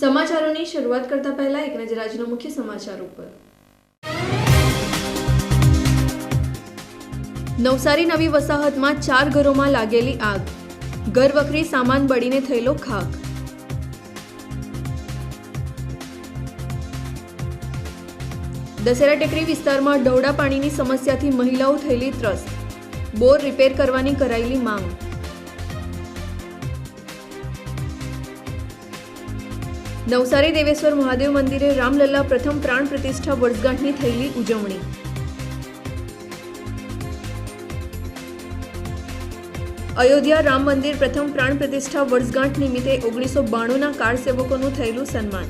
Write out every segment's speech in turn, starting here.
સમાચારોની શરૂઆત કરતા પહેલા એક નજર આજના મુખ્ય સમાચાર ઉપર. નવસારી નવી વસાહતમાં ચાર ઘરોમાં લાગેલી આગ. ઘર વખરી સામાન બળીને થયેલો ખાક. દશેરા ટેકરી વિસ્તારમાં ડહોળા પાણીની સમસ્યાથી મહિલાઓ થયેલી ત્રસ્ત. બોર રિપેર કરવાની કરાયેલી માંગ. નવસારી દેવેશ્વર મહાદેવ મંદિરે રામલલ્લા પ્રથમ પ્રાણ પ્રતિષ્ઠા વર્ષગાંઠની થયેલી ઉજવણી. અયોધ્યા રામ મંદિર પ્રથમ પ્રાણ પ્રતિષ્ઠા વર્ષગાંઠ નિમિત્તે ઓગણીસો બાણુંના કાર સેવકોનું થયેલું સન્માન.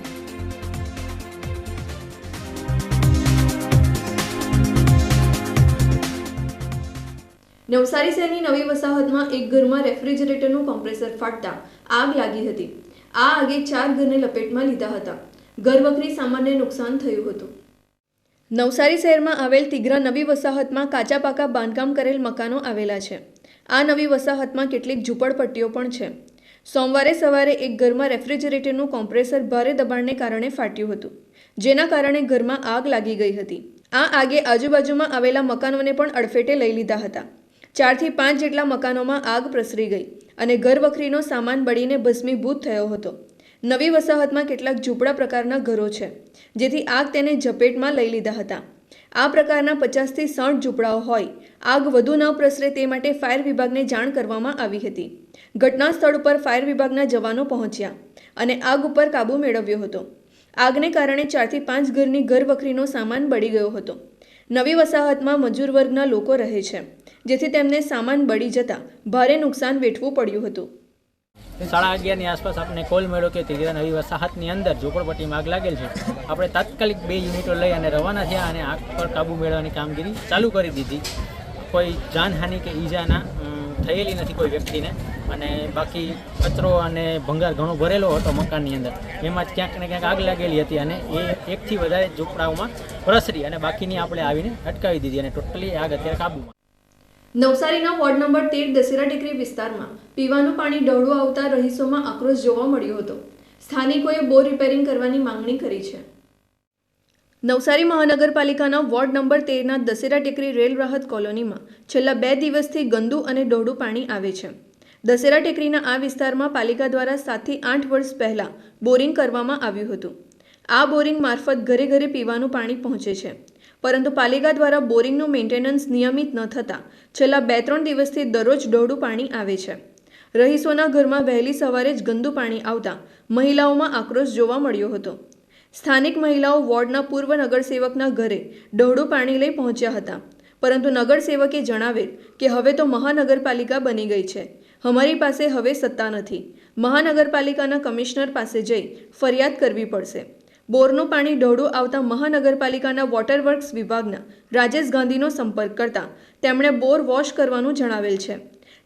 નવસારી શહેરની નવી વસાહતમાં એક ઘરમાં રેફ્રિજરેટરનું કોમ્પ્રેસર ફાટતા આગ લાગી હતી. આ આગે ચાર ઘરને લપેટમાં લીધા હતા. ઘરવખરી સામાન્ય નુકસાન થયું હતું. નવસારી શહેરમાં આવેલ તિગ્રા નવી વસાહતમાં કાચા પાકા બાંધકામ કરેલ મકાનો આવેલા છે. આ નવી વસાહતમાં કેટલીક ઝૂંપડપટ્ટીઓ પણ છે. સોમવારે સવારે એક ઘરમાં રેફ્રિજરેટરનું કોમ્પ્રેસર ભારે દબાણને કારણે ફાટ્યું હતું, જેના કારણે ઘરમાં આગ લાગી ગઈ હતી. આ આગે આજુબાજુમાં આવેલા મકાનોને પણ અડફેટે લઈ લીધા હતા. ચારથી પાંચ જેટલા મકાનોમાં આગ પ્રસરી ગઈ. અને ઘરવખરીનો સામાન બળીને ભસ્મીભૂત થયો હતો. નવી વસાહતમાં કેટલાક ઝૂંપડા પ્રકારના ઘરો છે, જેથી આગ તેને ઝપેટમાં લઈ લીધા હતા. આ પ્રકારના પચાસથી સાઠ ઝૂંપડાઓ હોય, આગ વધુ ન પ્રસરે તે માટે ફાયર વિભાગને જાણ કરવામાં આવી હતી. ઘટના સ્થળ ઉપર ફાયર વિભાગના જવાનો પહોંચ્યા અને આગ ઉપર કાબૂ મેળવ્યો હતો. આગને કારણે ચારથી પાંચ ઘરની ઘરવખરીનો સામાન બળી ગયો હતો. નવી વસાહતમાં મજૂર વર્ગના લોકો રહે છે. જેથી તેમને સામાન બળી જતા ભારે નુકસાન વેઠવું પડ્યું હતું. સાડા અગિયારની આસપાસ આપણે કોલ મળ્યો કે તિગ્રા નવી વસાહતની અંદર ઝૂંપડપટ્ટીમાં આગ લાગેલ છે. આપણે તાત્કાલિક બે યુનિટો લઈ અને રવાના થયા અને આગ પર કાબૂ મેળવવાની કામગીરી ચાલુ કરી દીધી. કોઈ જાનહાનિ કે ઈજાના થયેલી નથી કોઈ વ્યક્તિને. અને બાકી કચરો અને ભંગાર ઘણો ભરેલો હતો મકાનની અંદર. એમાં જ ક્યાંક ને ક્યાંક આગ લાગેલી હતી અને એ એકથી વધારે ઝૂંપડાઓમાં પ્રસરી અને બાકીની આપણે આવીને અટકાવી દીધી અને ટોટલી આગ અત્યારે કાબૂમાં. નવસારીના વોર્ડ નંબર તેર દશેરા ટેકરી વિસ્તારમાં પીવાનું પાણી ડહોળું આવતા રહીશોમાં આક્રોશ જોવા મળ્યો હતો. સ્થાનિકોએ બોર રિપેરિંગ કરવાની માંગણી કરી છે. નવસારી મહાનગરપાલિકાના વોર્ડ નંબર તેરના દશેરા ટેકરી રેલ રાહત કોલોનીમાં છેલ્લા બે દિવસથી ગંદુ અને ડહોળું પાણી આવે છે. દશેરા ટેકરીના આ વિસ્તારમાં પાલિકા દ્વારા સાતથી આઠ વર્ષ પહેલાં બોરિંગ કરવામાં આવ્યું હતું. આ બોરિંગ મારફત ઘરે ઘરે પીવાનું પાણી પહોંચે છે. પરંતુ પાલિકા દ્વારા બોરિંગનું મેન્ટેનન્સ નિયમિત ન થતાં છેલ્લા બે ત્રણ દિવસથી દરરોજ ડહોળું પાણી આવે છે. રહીશોના ઘરમાં વહેલી સવારે જ ગંદુ પાણી આવતા મહિલાઓમાં આક્રોશ જોવા મળ્યો હતો. સ્થાનિક મહિલાઓ વોર્ડના પૂર્વ નગરસેવકના ઘરે ડહોળું પાણી લઈ પહોંચ્યા હતા. પરંતુ નગરસેવકે જણાવેલ કે હવે તો મહાનગરપાલિકા બની ગઈ છે. અમારી પાસે હવે સત્તા નથી. મહાનગરપાલિકાના કમિશનર પાસે જઈ ફરિયાદ કરવી પડશે. બોરનું પાણી ડહોળું આવતા મહાનગરપાલિકાના વોટર વર્ક્સ વિભાગના રાજેશ ગાંધીનો સંપર્ક કરતા તેમણે બોર વોશ કરવાનું જણાવેલ છે.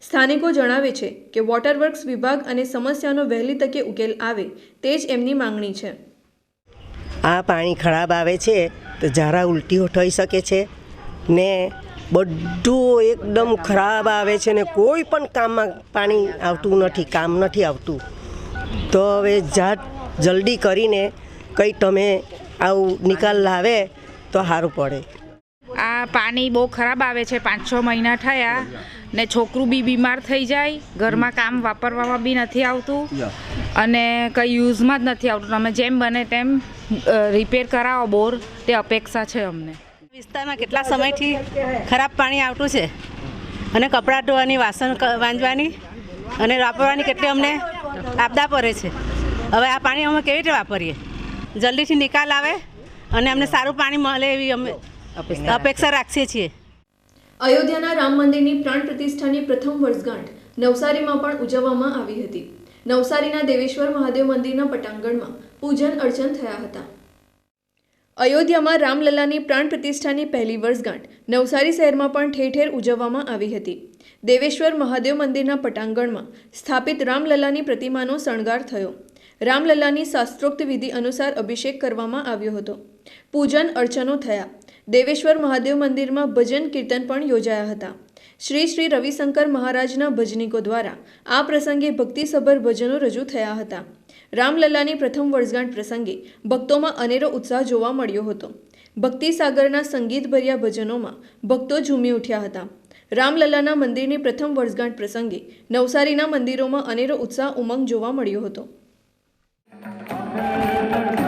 સ્થાનિકો જણાવે છે કે વોટર વર્ક્સ વિભાગ અને સમસ્યાનો વહેલી તકે ઉકેલ આવે તે જ એમની માંગણી છે. આ પાણી ખરાબ આવે છે તો ઝારા ઉલટીઓ થઈ શકે છે ને બધું એકદમ ખરાબ આવે છે ને કોઈ પણ કામમાં પાણી આવતું નથી, કામ નથી આવતું. તો હવે જાત જલ્દી કરીને કંઈ તમે આવું નિકાલ લાવે તો સારું પડે. આ પાણી બહુ ખરાબ આવે છે પાંચ છ મહિના થયા ને છોકરું બી બીમાર થઈ જાય ઘરમાં કામ વાપરવામાં બી નથી આવતું અને કંઈ યુઝમાં જ નથી આવતું. તમે જેમ બને તેમ રિપેર કરાવો બોર તે અપેક્ષા છે અમને. વિસ્તારમાં કેટલા સમયથી ખરાબ પાણી આવતું છે? અને કપડાં ધોવાની વાસણ વાંજવાની અને વાપરવાની કેટલી અમને આપદા પડે છે? હવે આ પાણી અમે કેવી રીતે વાપરીએ? જલ્દીથી નિકાલ આવે અને અમને સારું પાણી મળે એવી અમે અપેક્ષા રાખીએ છીએ. અયોધ્યાના રામ મંદિરની પ્રાણ પ્રતિષ્ઠાની પ્રથમ વર્ષગાંઠ નવસારીમાં પણ ઉજવવામાં આવી હતી. નવસારીના દેવેશ્વર મહાદેવ મંદિરના પટાંગણમાં પૂજન અર્ચન થયા હતા. અયોધ્યામાં રામલલ્લાની પ્રાણ પ્રતિષ્ઠાની પહેલી વર્ષગાંઠ નવસારી શહેરમાં પણ ઠેર ઠેર ઉજવવામાં આવી હતી. દેવેશ્વર મહાદેવ મંદિરના પટાંગણમાં સ્થાપિત રામલલ્લાની પ્રતિમાનો શણગાર થયો. રામલલ્લાની શાસ્ત્રોક્ત વિધિ અનુસાર અભિષેક કરવામાં આવ્યો હતો. પૂજન અર્ચનો થયા. દેવેશ્વર મહાદેવ મંદિરમાં ભજન કીર્તન પણ યોજાયા હતા. શ્રી શ્રી રવિશંકર મહારાજના ભજનિકો દ્વારા આ પ્રસંગે ભક્તિસભર ભજનો રજૂ થયા હતા. રામલલ્લાની પ્રથમ વર્ષગાંઠ પ્રસંગે ભક્તોમાં અનેરો ઉત્સાહ જોવા મળ્યો હતો. ભક્તિ સાગરના સંગીતભર્યા ભજનોમાં ભક્તો ઝૂમી ઉઠ્યા હતા. રામલલ્લાના મંદિરની પ્રથમ વર્ષગાંઠ પ્રસંગે નવસારીના મંદિરોમાં અનેરો ઉત્સાહ ઉમંગ જોવા મળ્યો હતો. આપણે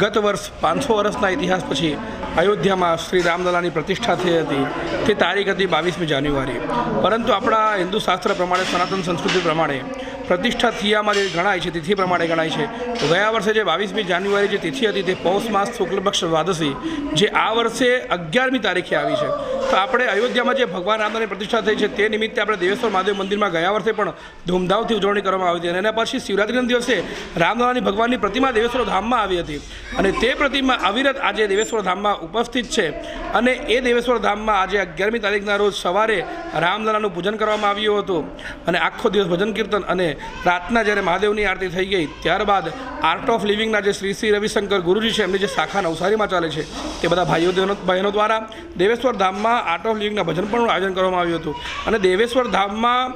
ગત વર્ષ પાંચસો વર્ષના ઇતિહાસ પછી અયોધ્યામાં શ્રી રામલલાની પ્રતિષ્ઠા થઈ હતી. તે તારીખ હતી બાવીસમી જાન્યુઆરી. પરંતુ આપણા હિન્દુ શાસ્ત્ર પ્રમાણે, સનાતન સંસ્કૃતિ પ્રમાણે પ્રતિષ્ઠા થિયામાં જે ગણાય છે, તિથિ પ્રમાણે ગણાય છે. તો ગયા વર્ષે જે બાવીસમી જાન્યુઆરી જે તિથિ હતી, તે પૌષ માસ શુક્લ પક્ષ દ્વાદશી, જે આ વર્ષે અગિયારમી તારીખે આવી છે. તો આપણે અયોધ્યામાં જે ભગવાન રામની પ્રતિષ્ઠા થઈ છે તે નિમિત્તે આપણે દેવેશ્વર મહાદેવ મંદિરમાં ગયા વર્ષે પણ ધૂમધામથી ઉજવણી કરવામાં આવી હતી અને એના પછી શિવરાત્રિના દિવસે રામલલાની ભગવાનની પ્રતિમા દેવેશ્વર ધામમાં આવી હતી. અને તે પ્રતિમા અવિરત આજે દેવેશ્વર ધામમાં ઉપસ્થિત છે અને એ દેવેશ્વર ધામમાં આજે અગિયારમી તારીખના રોજ સવારે રામલલાનું પૂજન કરવામાં આવ્યું હતું. અને આખો દિવસ ભજન કીર્તન અને રાતના જ્યારે મહાદેવની આરતી થઈ ગઈ ત્યારબાદ આર્ટ ઓફ લિવિંગના જે શ્રી શ્રી રવિશંકર ગુરુજી છે એમની જે શાખા નવસારીમાં ચાલે છે તે બધા ભાઈઓ બહેનો દ્વારા દેવેશ્વર ધામમાં આર્ટ ઓફ લિવિંગના ભજન પણ આયોજન કરવામાં આવ્યું હતું. અને દેવેશ્વર ધામમાં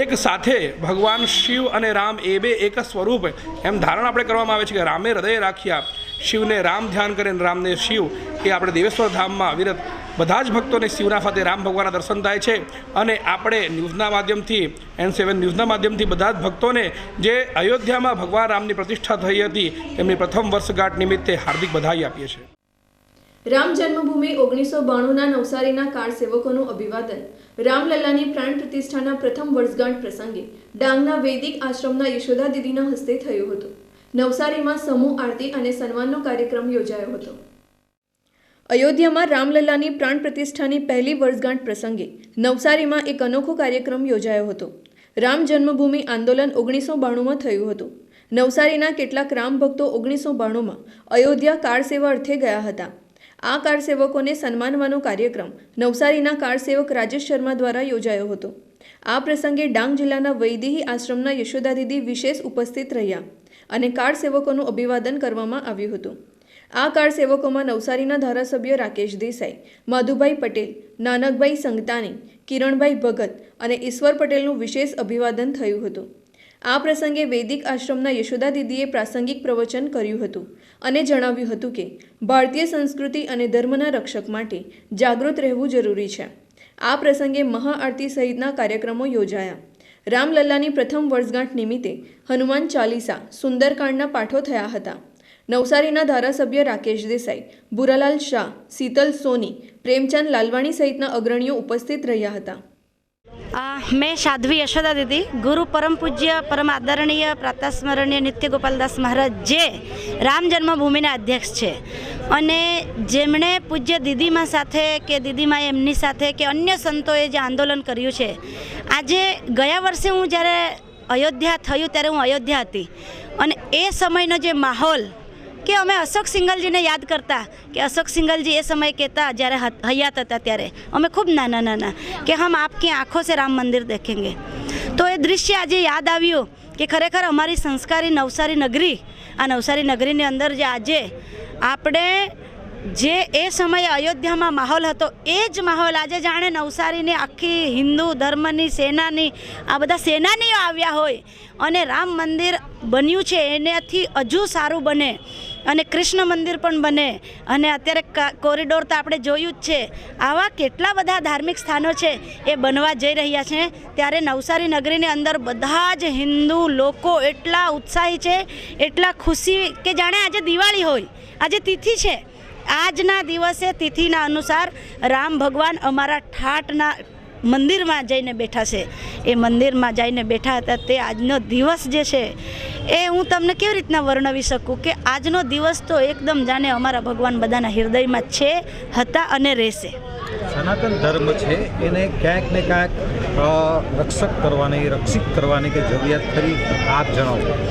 એક સાથે ભગવાન શિવ અને રામ એ બે એક જ સ્વરૂપ એમ ધારણ આપણે કરવામાં આવે છે કે રામે હૃદય રાખ્યા, શિવને રામ ધ્યાન કરે અને રામને શિવ એ આપણે દેવેશ્વર ધામમાં અવિરત બધા જ ભક્તોને શિવના સાથે રામ ભગવાનના દર્શન થાય છે. અને આપણે ન્યૂઝના માધ્યમથી, એન સેવન ન્યૂઝના માધ્યમથી બધા જ ભક્તોને જે અયોધ્યામાં ભગવાન રામની પ્રતિષ્ઠા થઈ હતી તેમની પ્રથમ વર્ષગાંઠ નિમિત્તે હાર્દિક બધાઈ આપીએ છીએ. રામ જન્મભૂમિ ઓગણીસો બાણુંના નવસારીના કાર સેવકોનું અભિવાદન. રામલલ્લાની પ્રાણ પ્રતિષ્ઠાના પ્રથમ વર્ષગાંઠ પ્રસંગે ડાંગના વૈદિક આશ્રમના યશોદા દીદીના હસ્તે થયું હતું. નવસારીમાં સમૂહ આરતી અને સન્માનનો કાર્યક્રમ યોજાયો હતો. અયોધ્યામાં રામલલ્લાની પ્રાણ પ્રતિષ્ઠાની પહેલી વર્ષગાંઠ પ્રસંગે નવસારીમાં એક અનોખો કાર્યક્રમ યોજાયો હતો. રામ જન્મભૂમિ આંદોલન ઓગણીસો બાણુંમાં થયું હતું. નવસારીના કેટલાક રામ ભક્તો ઓગણીસો બાણુંમાં અયોધ્યા કાર સેવા અર્થે ગયા હતા. આ કાર સેવકોને સન્માનવાનો કાર્યક્રમ નવસારીના કાર સેવક રાજેશ શર્મા દ્વારા યોજાયો હતો. આ પ્રસંગે ડાંગ જિલ્લાના વૈદેહી આશ્રમના યશોદા દીદી વિશેષ ઉપસ્થિત રહ્યા અને કાર સેવકોનું અભિવાદન કરવામાં આવ્યું હતું. આ કાર સેવકોમાં નવસારીના ધારાસભ્ય રાકેશ દેસાઈ, માધુભાઈ પટેલ, નાનકભાઈ સંગતાની કિરણભાઈ ભગત અને ઈશ્વર પટેલનું વિશેષ અભિવાદન થયું હતું. આ પ્રસંગે વૈદિક આશ્રમના યશોદા દીદીએ પ્રાસંગિક પ્રવચન કર્યું હતું અને જણાવ્યું હતું કે, ભારતીય સંસ્કૃતિ અને ધર્મના રક્ષક માટે જાગૃત રહેવું જરૂરી છે. આ પ્રસંગે મહાઆરતી સહિતના કાર્યક્રમો યોજાયા. રામલલ્લાની પ્રથમ વર્ષગાંઠ નિમિત્તે હનુમાન ચાલીસા સુંદરકાંડના પાઠો થયા હતા. નવસારીના ધારાસભ્ય રાકેશ દેસાઈ, બુરાલાલ શાહ, શીતલ સોની, પ્રેમચંદ લાલવાણી સહિતના અગ્રણીઓ ઉપસ્થિત રહ્યા હતા. મેં સાધ્વી યશોદા દીદી ગુરુ પરમ પૂજ્ય પરમ આદરણીય પ્રાતસ્મરણીય નિત્ય ગોપાલદાસ મહારાજ જે રામ જન્મભૂમિના અધ્યક્ષ છે અને જેમણે પૂજ્ય દીદીમા સાથે કે દીદીમા એમની સાથે કે અન્ય સંતોએ જે આંદોલન કર્યું છે, આજે ગયા વર્ષે હું જ્યારે અયોધ્યા થયું ત્યારે હું અયોધ્યા હતી. અને એ સમયનો જે માહોલ કે અમે અશોક સિંગલજીને યાદ કરતા કે અશોક સિંગલજી એ સમય કહેતા જ્યારે હયાત હતા ત્યારે. અમે ખૂબ નાના નાના કે હમ આપકી આંખો સે રામ મંદિર દેખેંગે. તો એ દૃશ્ય આજે યાદ આવ્યું કે ખરેખર અમારી સંસ્કારી નવસારી નગરી, આ નવસારી નગરીની અંદર જે આજે આપણે જે એ સમયે અયોધ્યામાં માહોલ હતો, એ જ માહોલ આજે જાણે નવસારીની આખી હિન્દુ ધર્મની સેનાની, આ બધા સેનાનીઓ આવ્યા હોય. અને રામ મંદિર બન્યું છે, એનાથી હજુ સારું બને. અને કૃષ્ણ મંદિર પણ બને. અને અત્યારે કોરિડોર તો આપણે જોયું જ છે. આવા કેટલા બધા ધાર્મિક સ્થાનો છે એ બનવા જઈ રહ્યા છે. ત્યારે નવસારી નગરીની અંદર બધા જ હિન્દુ લોકો એટલા ઉત્સાહી છે, એટલા ખુશી કે જાણે આજે દિવાળી હોય, આજે તિથિ છે. આજના દિવસે તિથિના અનુસાર રામ ભગવાન અમારા ઠાટના મંદિરમાં જઈને બેઠા છે. એ મંદિરમાં જઈને બેઠા હતા તે આજનો દિવસ જે છે એ હું તમને કેવી રીતના વર્ણવી શકું કે આજનો દિવસ તો એકદમ જાણે અમારા ભગવાન બધાના હૃદયમાં છે, હતા અને રહેશે. સનાતન ધર્મ છે, એને ક્યાંક ને ક્યાંક રક્ષક કરવાની રક્ષિત કરવાની કે જરૂરિયાત ખરી આપ જણાવો.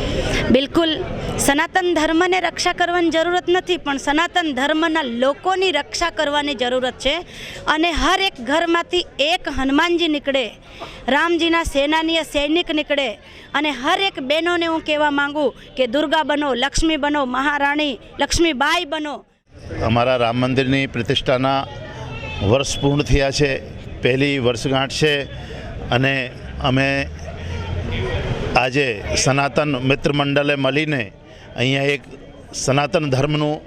બિલકુલ. સનાતન ધર્મને રક્ષા કરવાની જરૂરત નથી પણ સનાતન ધર્મના લોકોની રક્ષા કરવાની જરૂરત છે. અને હર એક ઘરમાંથી એક હનુમાનજી નીકળે રામજીના સેનાનીય સૈનિક નીકળે અને હર એક બહેનોને હું કહેવા માંગુ કે દુર્ગા બનો લક્ષ્મી બનો મહારાણી લક્ષ્મીબાઈ બનો. અમારા રામ મંદિરની પ્રતિષ્ઠાના વર્ષ પૂર્ણ થયા છે. પહેલી વર્ષગાંઠ છે. અને અમે આજે સનાતન મિત્ર મંડળે મળીને અહીંયા એક સનાતન ધર્મનું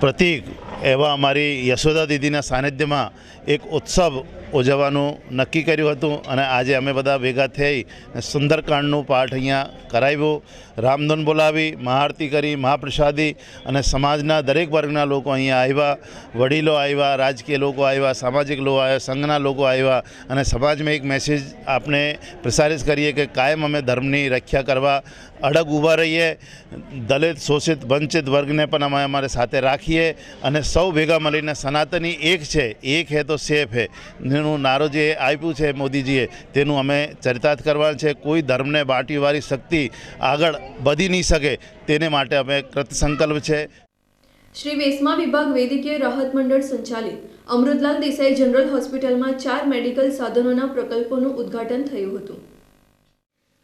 પ્રતીક એવા અમારી યશોદા દીદીના સાનિધ્યમાં એક ઉત્સવ ઉજવવાનું નક્કી કર્યું હતું અને આજે અમે બધા ભેગા થઈ સુંદરકાંડનું પાઠ અહીંયા કરાવ્યું. રામધૂન બોલાવી, મહાઆરતી કરી, મહાપ્રસાદી અને સમાજના દરેક વર્ગના લોકો અહીંયા આવ્યા. વડીલો આવ્યા, રાજકીય લોકો આવ્યા, સામાજિક લોકો આવ્યા, સંઘના લોકો આવ્યા અને સમાજમાં એક મેસેજ આપણે પ્રસારિત કરીએ કે કાયમ અમે ધર્મની રક્ષા કરવા અડગ ઊભા રહીએ. દલિત, શોષિત, વંચિત વર્ગને પણ અમે અમારે સાથે રાખીએ અને સૌ ભેગા મળીને સનાતની એક છે, એક હે તો સેફ હે. એનું નારો જે આપ્યું છે મોદીજીએ, તેનું અમે ચરિતાર્થ કરવાનું છે. કોઈ ધર્મને બાટીવાળી શક્તિ આગળ વધી નહીં શકે, તેને માટે અમે કૃત સંકલ્પ છે. શ્રી વેસ્મા વિભાગ વૈદ્યકીય રાહત મંડળ સંચાલિત અમૃતલાલ દેસાઈ જનરલ હોસ્પિટલમાં ચાર મેડિકલ સાધનોના પ્રકલ્પોનું ઉદ્ઘાટન થયું હતું.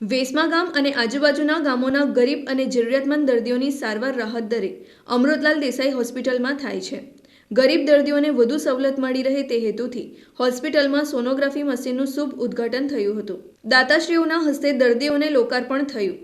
વેસ્મા ગામ અને આજુબાજુના ગામોના ગરીબ અને જરૂરિયાતમંદ દર્દીઓની સારવાર રાહત દરે અમૃતલાલ દેસાઈ હોસ્પિટલમાં થાય છે. ગરીબ દર્દીઓને વધુ સવલત મળી રહે તે હેતુથી હોસ્પિટલમાં સોનોગ્રાફી મશીનનું શુભ ઉદ્ઘાટન થયું હતું. દાતાશ્રીઓના હસ્તે દર્દીઓને લોકાર્પણ થયું.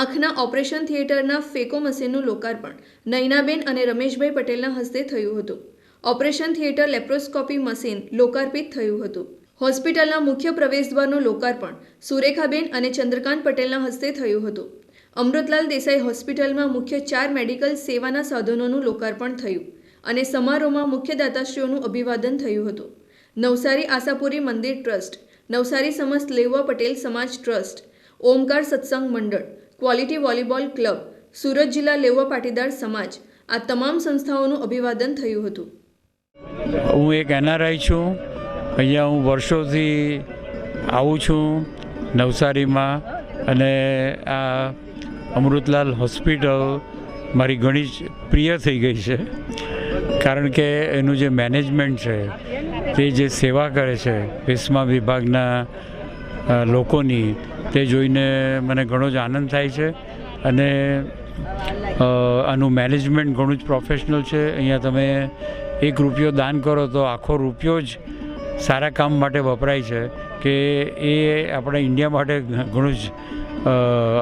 આંખના ઓપરેશન થિયેટરના ફેકો મશીનનું લોકાર્પણ નૈનાબેન અને રમેશભાઈ પટેલના હસ્તે થયું હતું. ઓપરેશન થિયેટર લેપ્રોસ્કોપી મશીન લોકાર્પિત થયું હતું. હોસ્પિટલના મુખ્ય પ્રવેશદ્વારનું લોકાર્પણ સુરેખાબેન અને ચંદ્રકાંત પટેલના હસ્તે થયું હતું. અમૃતલાલ દેસાઈ હોસ્પિટલમાં મુખ્ય ચાર મેડિકલ સેવાના સાધનોનું લોકાર્પણ થયું. અને સમારોહમાં મુખ્ય દાતાશ્રીઓનું અભિવાદન થયું હતું. નવસારી આશાપુરી મંદિર ટ્રસ્ટ, નવસારી સમસ્ત લેવા પટેલ સમાજ ટ્રસ્ટ, ઓમકાર સત્સંગ મંડળ, ક્વોલિટી વોલીબોલ ક્લબ, સુરત જિલ્લા લેવા પાટીદાર સમાજ આ તમામ સંસ્થાઓનું અભિવાદન થયું હતું. હું એક એનઆરઆઈ છું. અહીંયા હું વર્ષોથી આવું છું નવસારીમાં અને આ અમૃતલાલ હોસ્પિટલ મારી ઘણી જ પ્રિય થઈ ગઈ છે. કારણ કે એનું જે મેનેજમેન્ટ છે, તે જે સેવા કરે છે વેસ્મા વિભાગના લોકોની, તે જોઈને મને ઘણો જ આનંદ થાય છે અને આનું મેનેજમેન્ટ ઘણું જ પ્રોફેશનલ છે. અહીંયા તમે એક રૂપિયો દાન કરો તો આખો રૂપિયો જ સારા કામ માટે વપરાય છે કે એ આપણા ઇન્ડિયા માટે ઘણું જ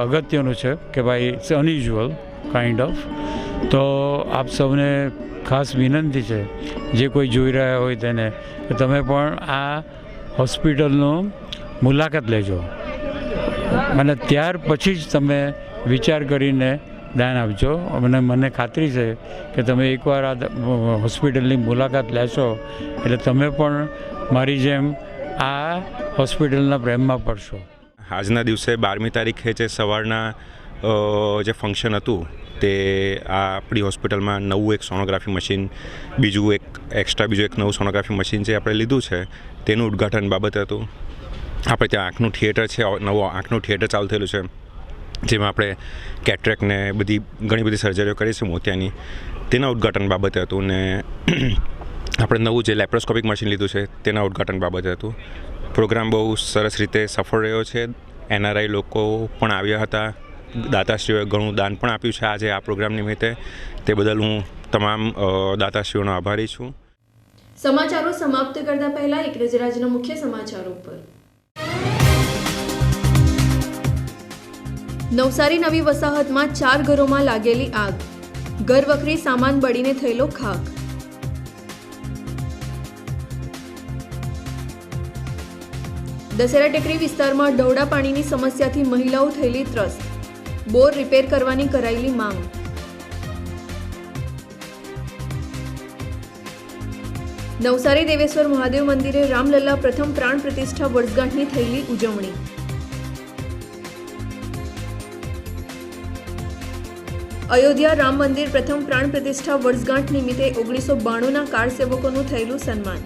અગત્યનું છે કે ભાઈ ઇટ્સ અનયુઝ્યુઅલ કાઇન્ડ ઓફ તો આપ સૌને ખાસ વિનંતી છે. જે કોઈ જોઈ રહ્યા હોય તેને, કે તમે પણ આ હોસ્પિટલનો મુલાકાત લેજો. અને ત્યાર પછી જ તમે વિચાર કરીને દાન આપજો. અને મને ખાતરી છે કે તમે એકવાર આ હોસ્પિટલની મુલાકાત લેશો. એટલે તમે પણ મારી જેમ આ હોસ્પિટલના પ્રેમમાં પડશો. આજના દિવસે બારમી તારીખે જે સવારના જે ફંક્શન હતું તે આ આપણી હોસ્પિટલમાં નવું એક સોનોગ્રાફી મશીન બીજું એક એક્સ્ટ્રા બીજું એક નવું સોનોગ્રાફી મશીન જે આપણે લીધું છે, તેનું ઉદ્ઘાટન બાબત હતું. આપણે ત્યાં આંખનું થિયેટર છે નવું આંખનું થિયેટર ચાલુ થયેલું છે, જેમાં આપણે કેટરેકને બધી, ઘણી બધી સર્જરીઓ કરી છે મોતિયાની. તેના ઉદ્ઘાટન બાબતે હતું ને આપણે નવું જે લેપ્રોસ્કોપિક મશીન લીધું છે, તેના ઉદ્ઘાટન બાબતે હતું. પ્રોગ્રામ બહુ સરસ રીતે સફળ રહ્યો છે. એનઆરઆઈ લોકો પણ આવ્યા હતા. દાતાશ્રીઓએ ઘણું દાન પણ આપ્યું છે આજે આ પ્રોગ્રામ નિમિત્તે. તે બદલ હું તમામ દાતાશ્રીઓનો આભારી છું. સમાચારો સમાપ્ત કરતા પહેલા એક નજર આજના મુખ્ય સમાચારો પર નવસારી નવી વસાહતમાં ચાર ઘરોમાં લાગેલી આગ. ઘર વખરી સામાન બળીને થયેલો ખાક. દશેરા ટેકરી વિસ્તારમાં ઢવડા પાણીની સમસ્યાથી મહિલાઓ થયેલી ત્રસ્ત બોર રિપેર કરવાની કરાયેલી માંગ. નવસારી દેવેશ્વર મહાદેવ મંદિરે રામલલ્લા પ્રથમ પ્રાણ પ્રતિષ્ઠા વર્ષગાંઠની થયેલી ઉજવણી. અયોધ્યા રામ મંદિર પ્રથમ પ્રાણ પ્રતિષ્ઠા વર્ષગાંઠ નિમિત્તે ઓગણીસો બાણુંના કાર સેવકોનું થયેલું સન્માન.